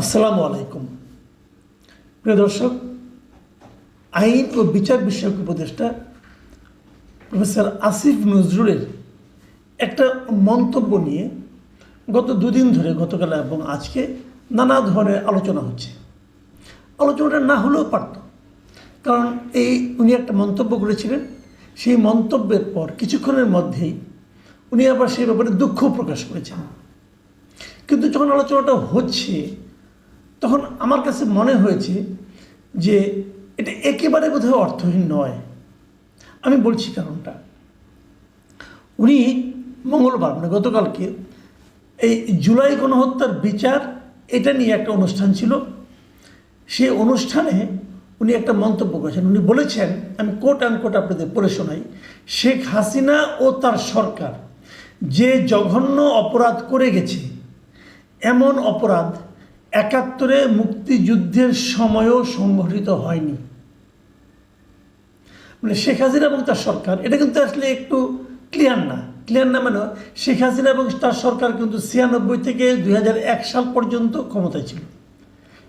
আসসালামু আলাইকুম। প্রিয় দর্শক, আইন ও বিচার বিষয়ক উপদেষ্টা প্রফেসর আসিফ নজরুলের একটা মন্তব্য নিয়ে গত দুদিন ধরে গতকাল এবং আজকে নানা ধরনের আলোচনা হচ্ছে। আলোচনাটা না হলেও পারত, কারণ এই উনি একটা মন্তব্য করেছিলেন। সেই মন্তব্যের পর কিছুক্ষণের মধ্যেই উনি আবার সেই ব্যাপারে দুঃখ প্রকাশ করেছেন। কিন্তু যখন আলোচনাটা হচ্ছে তখন আমার কাছে মনে হয়েছে যে এটা একেবারে বোধহয় অর্থহীন নয়। আমি বলছি কারণটা। উনি মঙ্গলবার মানে গতকালকে এই জুলাই গণহত্যার বিচার এটা নিয়ে একটা অনুষ্ঠান ছিল। সে অনুষ্ঠানে উনি একটা মন্তব্য করেছেন। উনি বলেছেন, আমি কোট অ্যান্ড কোট আপনাদের পড়ে শোনাই, শেখ হাসিনা ও তার সরকার যে জঘন্য অপরাধ করে গেছে, এমন অপরাধ একাত্তরে মুক্তিযুদ্ধের সময়ও সংঘটিত হয়নি। মানে শেখ হাসিনা এবং তার সরকার, এটা কিন্তু আসলে একটু ক্লিয়ার না। ক্লিয়ার না মানে শেখ হাসিনা এবং তার সরকার কিন্তু ছিয়ানব্বই থেকে দুই হাজার এক সাল পর্যন্ত ক্ষমতায় ছিল।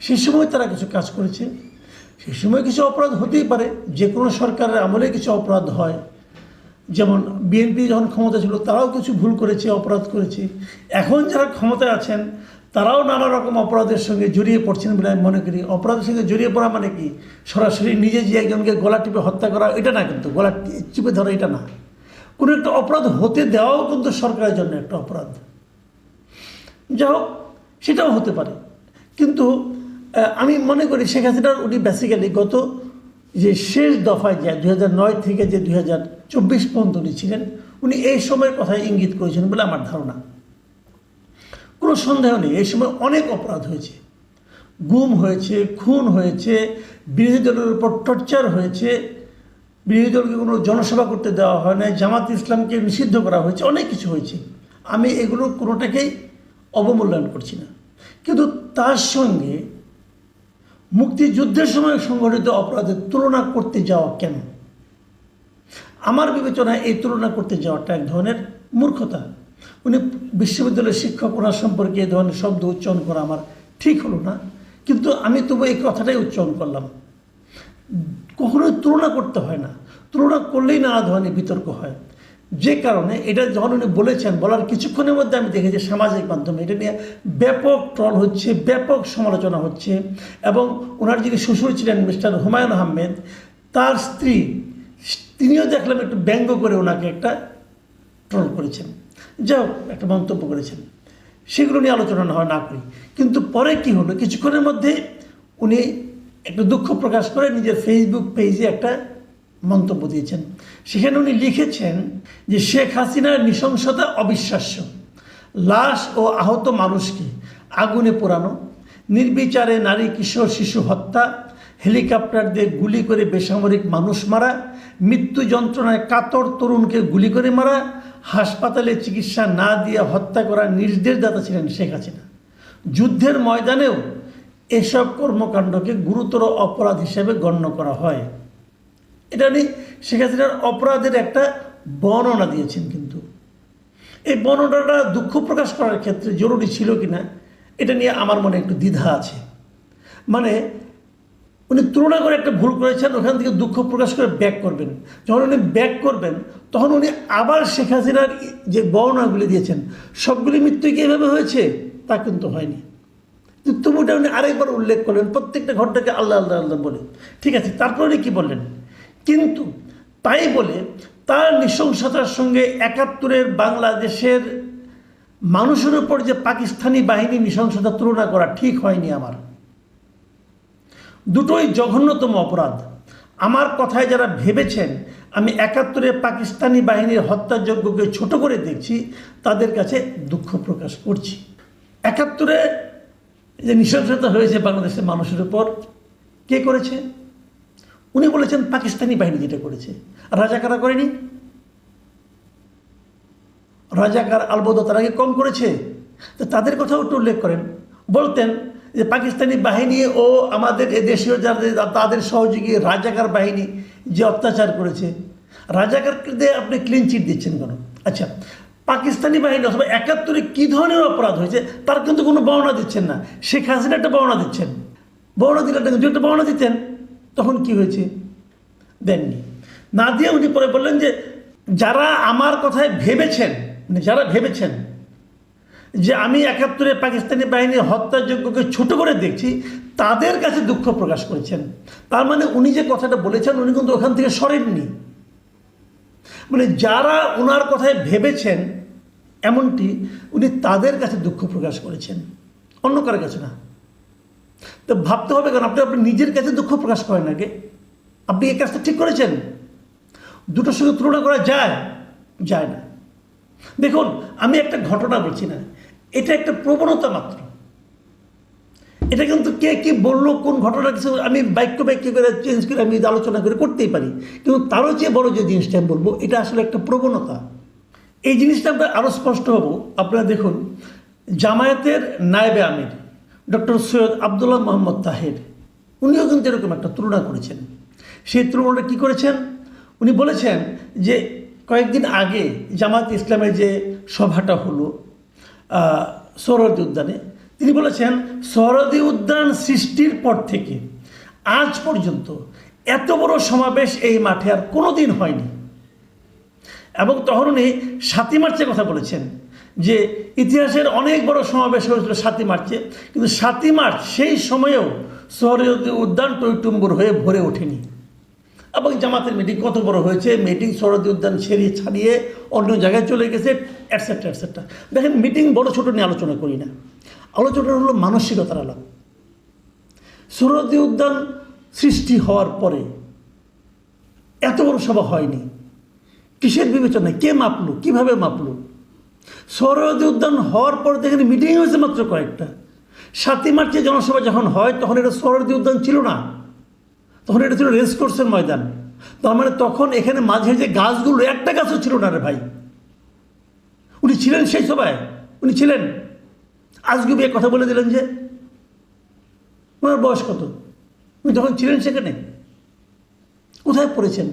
সেই সময় তারা কিছু কাজ করেছে। সেই সময় কিছু অপরাধ হতেই পারে, যে কোনো সরকারের আমলে কিছু অপরাধ হয়। যেমন বিএনপি যখন ক্ষমতা ছিল, তারাও কিছু ভুল করেছে, অপরাধ করেছে। এখন যারা ক্ষমতায় আছেন তারাও নানা রকম অপরাধের সঙ্গে জড়িয়ে পড়ছেন বলে আমি মনে করি। অপরাধের সঙ্গে জড়িয়ে পড়া মানে কি? সরাসরি নিজে যে একজনকে গলা টিপে হত্যা করা, এটা না কিন্তু। গলা চিপে ধরা এটা না। কোনো একটা অপরাধ হতে দেওয়াও কিন্তু সরকারের জন্য একটা অপরাধ। যা হোক, সেটাও হতে পারে। কিন্তু আমি মনে করি শেখ হাসিনার উনি বেসিক্যালি গত যে শেষ দফায় যে দুই নয় থেকে যে দুই চব্বিশ পর্যন্ত উনি ছিলেন, উনি এই সময়ের কথায় ইঙ্গিত করেছেন বলে আমার ধারণা। কোনো সন্দেহ নেই। এই সময় অনেক অপরাধ হয়েছে। গুম হয়েছে, খুন হয়েছে, বিরোধী দলের উপর টর্চার হয়েছে। বিরোধী দলকে কোনো জনসভা করতে দেওয়া হয় না জামাত ইসলামকে নিষিদ্ধ করা হয়েছে। অনেক কিছু হয়েছে। আমি এগুলো কোনোটাকেই অবমূল্যায়ন করছি না। কিন্তু তার সঙ্গে মুক্তিযুদ্ধের সময় সংঘটিত অপরাধের তুলনা করতে যাওয়া কেন? আমার বিবেচনায় এই তুলনা করতে যাওয়াটা এক ধরনের মূর্খতা। উনি বিশ্ববিদ্যালয়ের শিক্ষক, ওনার সম্পর্কে এই ধরনের শব্দ উচ্চারণ করা আমার ঠিক হলো না। কিন্তু আমি তবু এই কথাটাই উচ্চারণ করলাম। কখনোই তুলনা করতে হয় না। তুলনা করলেই নানা ধরনের বিতর্ক হয়। যে কারণে এটা যখন উনি বলেছেন, বলার কিছুক্ষণের মধ্যে আমি দেখেছি সামাজিক মাধ্যমে। এটা নিয়ে ব্যাপক ট্রল হচ্ছে, ব্যাপক সমালোচনা হচ্ছে এবং ওনার যিনি শ্বশুর ছিলেন মিস্টার হুমায়ুন আহমেদ, তার স্ত্রী, তিনিও দেখলাম একটু ব্যঙ্গ করে ওনাকে একটা ট্রল করেছেন। যাও, একটা মন্তব্য করেছেন। সেগুলো নিয়ে আলোচনা না হয়, না করি। কিন্তু পরে কি হলো, কিছুক্ষণের মধ্যে উনি একটু দুঃখ প্রকাশ করে নিজের ফেসবুক পেজে একটা মন্তব্য দিয়েছেন। সেখানে উনি লিখেছেন যে, শেখ হাসিনার নৃশংসতা অবিশ্বাস্য। লাশ ও আহত মানুষকে আগুনে পোড়ানো, নির্বিচারে নারী, কিশোর, শিশু হত্যা হেলিকপ্টার দিয়ে গুলি করে বেসামরিক মানুষ মারা, মৃত্যু যন্ত্রণায় কাতর তরুণকে গুলি করে মারা, হাসপাতালে চিকিৎসা না দিয়ে হত্যা করা নির্দেশদাতা ছিলেন শেখ হাসিনা। যুদ্ধের ময়দানেও এসব কর্মকাণ্ডকে গুরুতর অপরাধ হিসেবে গণ্য করা হয়। এটা নিয়ে শেখ হাসিনার অপরাধের একটা বর্ণনা দিয়েছেন কিন্তু। এই বর্ণনাটা দুঃখ প্রকাশ করার ক্ষেত্রে জরুরি ছিল কিনা, এটা নিয়ে আমার মনে একটু দ্বিধা আছে। মানে উনি তুলনা করে একটা ভুল করেছেন, ওখান থেকে দুঃখ প্রকাশ করে ব্যাক করবেন। যখন উনি ব্যাক করবেন, তখন উনি আবার শেখ হাসিনার যে বর্ণনাগুলি দিয়েছেন, সবগুলি মৃত্যু কি এভাবে হয়েছে? তা কিন্তু হয়নি। তবুটা উনি আরেকবার উল্লেখ করলেন, প্রত্যেকটা ঘটনাকে আল্লাহ আল্লাহ আল্লাহ বলে। ঠিক আছে, তারপরে উনি কী বললেন? কিন্তু তাই বলে তার নৃশংসতার সঙ্গে একাত্তরের বাংলাদেশের মানুষের উপর যে পাকিস্তানি বাহিনী নৃশংসতা তুলনা করা ঠিক হয়নি আমার। দুটোই জঘন্যতম অপরাধ। আমার কথায় যারা ভেবেছেন আমি একাত্তরে পাকিস্তানি বাহিনীর হত্যাযজ্ঞকে ছোট করে দেখছি, তাদের কাছে দুঃখ প্রকাশ করছি। একাত্তরে যে নৃশংসতা হয়েছে বাংলাদেশের মানুষের উপর, কে করেছে? উনি বলেছেন পাকিস্তানি বাহিনী যেটা করেছে। রাজাকারা করেনি। রাজাকার আলবদা তারা কম করেছে। তো তাদের কথাও একটু উল্লেখ করেন। বলতেন যে পাকিস্তানি বাহিনী ও আমাদের এ দেশীয় যাদের তাদের সহযোগী রাজাকার বাহিনী যে অত্যাচার করেছে রাজাকারদের আপনি ক্লিন চিট দিচ্ছেন কেন? আচ্ছা পাকিস্তানি বাহিনী অথবা একাত্তরে কী ধরনের অপরাধ হয়েছে তার কিন্তু কোনো বর্ণনা দিচ্ছেন না। শেখ হাসিনা একটা বর্ণনা দিচ্ছেন। বর্ণনা দিলে যদি একটা বর্ণনা দিতেন, তখন কি হয়েছে? দেননি। না দিয়ে উনি পরে বললেন যে, যারা আমার কথায় ভেবেছেন মানে যারা ভেবেছেন যে আমি একাত্তরে পাকিস্তানি বাহিনীর হত্যাযোগ্যকে ছোট করে দেখছি, তাদের কাছে দুঃখ প্রকাশ করেছেন। তার মানে উনি যে কথাটা বলেছেন, উনি কিন্তু ওখান থেকে সরেননি। মানে যারা ওনার কথায় ভেবেছেন, এমনটি উনি তাদের কাছে দুঃখ প্রকাশ করেছেন। অন্য কারোর কাছে না। তো ভাবতে হবে কারণ আপনি আপনি নিজের কাছে দুঃখ প্রকাশ করেন আগে। আপনি এই কাজটা ঠিক করেছেন? দুটোর সঙ্গে তুলনা করা যায়? যায় না। দেখুন, আমি একটা ঘটনা বলছি না। এটা একটা প্রবণতা মাত্র। এটা কিন্তু কে কি বলল, কোন ঘটনা কিছু, আমি বাক্য বাক্য করে চেঞ্জ করে আমি আলোচনা করে করতেই পারি। কিন্তু তারও যে বড় যে জিনিসটা আমি বলব, এটা আসলে একটা প্রবণতা। এই জিনিসটা আমরা আরও স্পষ্ট হব। আপনারা দেখুন, জামায়াতের নায়েবে আমির, ডক্টর সৈয়দ আবদুল্লাহ মোহাম্মদ তাহের, উনিও কিন্তু এরকম একটা তুলনা করেছেন। সেই তুলনাটা কী করেছেন? উনি বলেছেন যে কয়েকদিন আগে জামাত ইসলামের যে সভাটা হলো আহ, উদ্যানে তিনি বলেছেন সোহরাওয়ার্দী উদ্যান সৃষ্টির পর থেকে আজ পর্যন্ত এত বড় সমাবেশ এই মাঠে আর কোনো দিন হয়নি। এবং তখন উনি সাতই মার্চের কথা বলেছেন যে ইতিহাসের অনেক বড় সমাবেশ হয়েছিল সাতই মার্চে কিন্তু সাতই মার্চ সেই সময়েও সোহরাওয়ার্দী উদ্যান টৈটুম্বুর হয়ে ভরে ওঠেনি। এবং জামাতের মিটিং কত বড় হয়েছে মিটিং সরদি উদ্যান ছেড়িয়ে ছাড়িয়ে অন্য জায়গায় চলে গেছে অ্যাটসেট্রা অ্যাটসেট্রা দেখেন মিটিং বড় ছোটো নিয়ে আলোচনা করি না। আলোচনা হলো মানসিকতার আলাপ। সরদি উদ্যান সৃষ্টি হওয়ার পরে এত বড় সভা হয়নি। কিসের বিবেচনায়? কে মাপলো? কীভাবে মাপলো? সরদি উদ্যান হওয়ার পর দেখেন মিটিং হয়েছে মাত্র কয়েকটা। সাতই মার্চে জনসভা যখন হয়, তখন এটা সরদি উদ্যান ছিল না। তখন এটা ছিল রেস কোর্সের ময়দান। তার মানে তখন এখানে মাঝে যে গাছগুলো, একটা গাছও ছিল না রে ভাই। উনি ছিলেন সেই সভায়। উনি ছিলেন। আজকে বিয়ে কথা বলে দিলেন যে, ওনার বয়স কত? উনি তখন ছিলেন সেখানে। কোথায় পড়েছেন?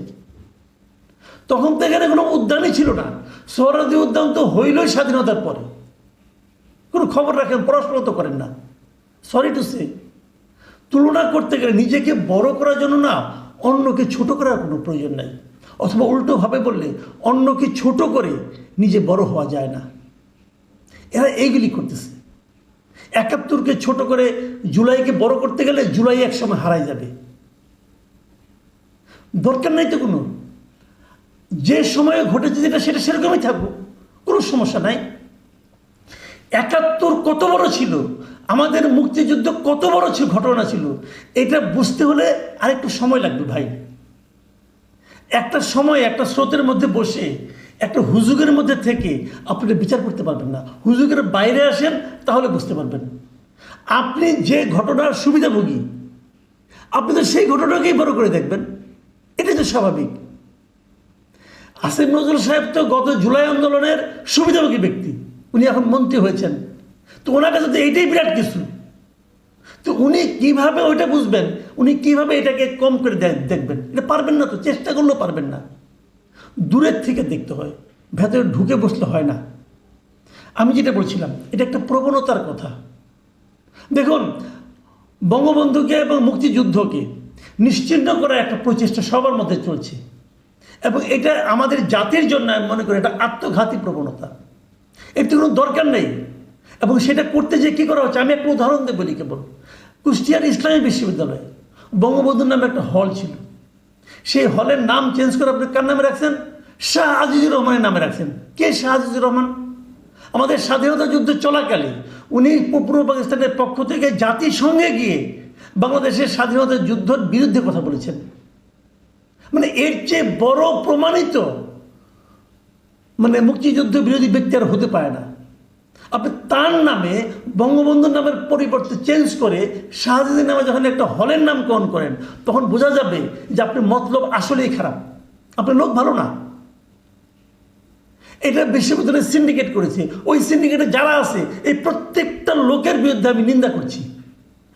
তখন তো এখানে কোনো উদ্যানই ছিল না। সোহরাদি উদ্যান তো হইলই স্বাধীনতার পরে। কোনো খবর রাখেন, পড়াশোনা তো করেন না। সরি টু সে তুলনা করতে গেলে নিজেকে বড় করার জন্য না অন্যকে ছোট করার কোনো প্রয়োজন নাই। অথবা উল্টোভাবে বললে, অন্যকে ছোট করে নিজে বড় হওয়া যায় না। এরা এইগুলি করতেছে। একাত্তরকে ছোট করে জুলাইকে বড় করতে গেলে জুলাই একসময় হারাই যাবে। দরকার নাই তো কোনো। যে সময়ে ঘটেছে যেটা, সেটা সেরকমই থাকব কোনো সমস্যা নাই। একাত্তর কত বড় ছিল? আমাদের মুক্তিযুদ্ধ কত বড় ছিল, ঘটনা ছিল? এটা বুঝতে হলে আরেকটু সময় লাগবে ভাই। একটা সময়, একটা স্রোতের মধ্যে বসে, একটা হুজুগের মধ্যে থেকে আপনি বিচার করতে পারবেন না। হুজুগের বাইরে আসেন, তাহলে বুঝতে পারবেন। আপনি যে ঘটনার সুবিধাভোগী, আপনি তো সেই ঘটনাকেই বড় করে দেখবেন। এটা তো স্বাভাবিক। আসিফ নজরুল সাহেব তো গত জুলাই আন্দোলনের সুবিধাভোগী ব্যক্তি। উনি এখন মন্ত্রী হয়েছেন। তো ওনার কাছে তো এইটাই বিরাট কিছু। তো উনি কীভাবে ওইটা বুঝবেন? উনি কীভাবে এটাকে কম করে দেখবেন? এটা পারবেন না তো, চেষ্টা করলেও পারবেন না। দূরের থেকে দেখতে হয়, ভেতরে ঢুকে বসলে হয় না। আমি যেটা বলছিলাম, এটা একটা প্রবণতার কথা। দেখুন, বঙ্গবন্ধুকে এবং মুক্তিযুদ্ধকে নিশ্চিহ্ন করার একটা প্রচেষ্টা সবার মধ্যে চলছে। এবং এটা আমাদের জাতির জন্য আমি মনে করি এটা আত্মঘাতী প্রবণতা। এর তো কোনো দরকার নেই। এবং সেটা করতে যে কী করা হচ্ছে? আমি একটা উদাহরণ দিয়ে বলি কেবল কুষ্টিয়ার ইসলামী বিশ্ববিদ্যালয়ে, বঙ্গবন্ধুর নামে একটা হল ছিল। সেই হলের নাম চেঞ্জ করে আপনি কার নামে রাখছেন? শাহ আজিজুর রহমানের নামে রাখছেন। কে শাহ আজিজুর রহমান? আমাদের স্বাধীনতা যুদ্ধ চলাকালে উনি পূর্ব পাকিস্তানের পক্ষ থেকে জাতিসংঘে গিয়ে বাংলাদেশের স্বাধীনতা যুদ্ধের বিরুদ্ধে কথা বলেছেন। মানে এর চেয়ে বড় প্রমাণিত মানে মুক্তিযুদ্ধ বিরোধী ব্যক্তি আর হতে পারে না। আপনি তার নামে বঙ্গবন্ধুর নামের পরিবর্তে চেঞ্জ করে শাহজাদের নামে যখন একটা হলের নামকরণ করেন, তখন বোঝা যাবে যে আপনি মতলব আসলেই খারাপ। আপনার লোক ভালো না। এটা বিশ্ববিদ্যালয় সিন্ডিকেট করেছে। ওই সিন্ডিকেটে যারা আছে, এই প্রত্যেকটা লোকের বিরুদ্ধে আমি নিন্দা করছি।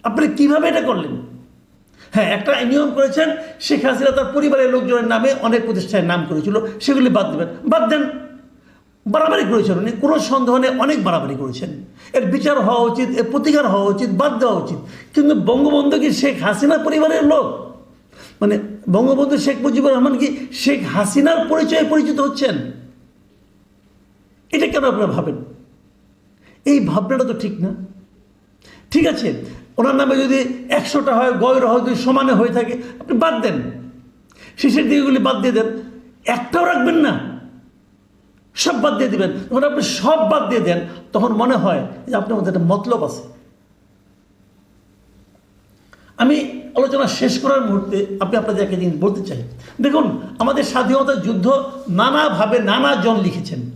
আপনি কীভাবে এটা করলেন? হ্যাঁ একটা নিয়ম করেছেন, শেখ হাসিনা তার পরিবারের লোকজনের নামে অনেক প্রতিষ্ঠানের নাম করেছিল, সেগুলি বাদ দেবেন। বাদ দেন। বাড়াবাড়ি করেছেন উনি। কোনো সন্দেহ নেই, অনেক বাড়াবাড়ি করেছেন। এর বিচার হওয়া উচিত, এর প্রতিকার হওয়া উচিত, বাদ দেওয়া উচিত। কিন্তু বঙ্গবন্ধু কি শেখ হাসিনা পরিবারের লোক? মানে বঙ্গবন্ধু শেখ মুজিবুর রহমান কি শেখ হাসিনার পরিচয়ে পরিচিত হচ্ছেন? এটা কেন আপনারা ভাবেন? এই ভাবনাটা তো ঠিক না। ঠিক আছে, ওনার নামে যদি একশোটা হয়, গয়র হয়, যদি সমানে হয়ে থাকে, আপনি বাদ দেন। শেষের দিকেগুলি বাদ দিয়ে দেন। একটাও রাখবেন না। সব বাদ দিয়ে দিবেন। যখন আপনি সব বাদ দিয়ে দেন, তখন মনে হয় যে আপনার মধ্যে একটা মতলব আছে। আমি আলোচনা শেষ করার মুহূর্তে আপনি আপনাদের একটা জিনিস বলতে চাই। দেখুন, আমাদের স্বাধীনতা যুদ্ধ নানাভাবে নানা জন লিখেছেন।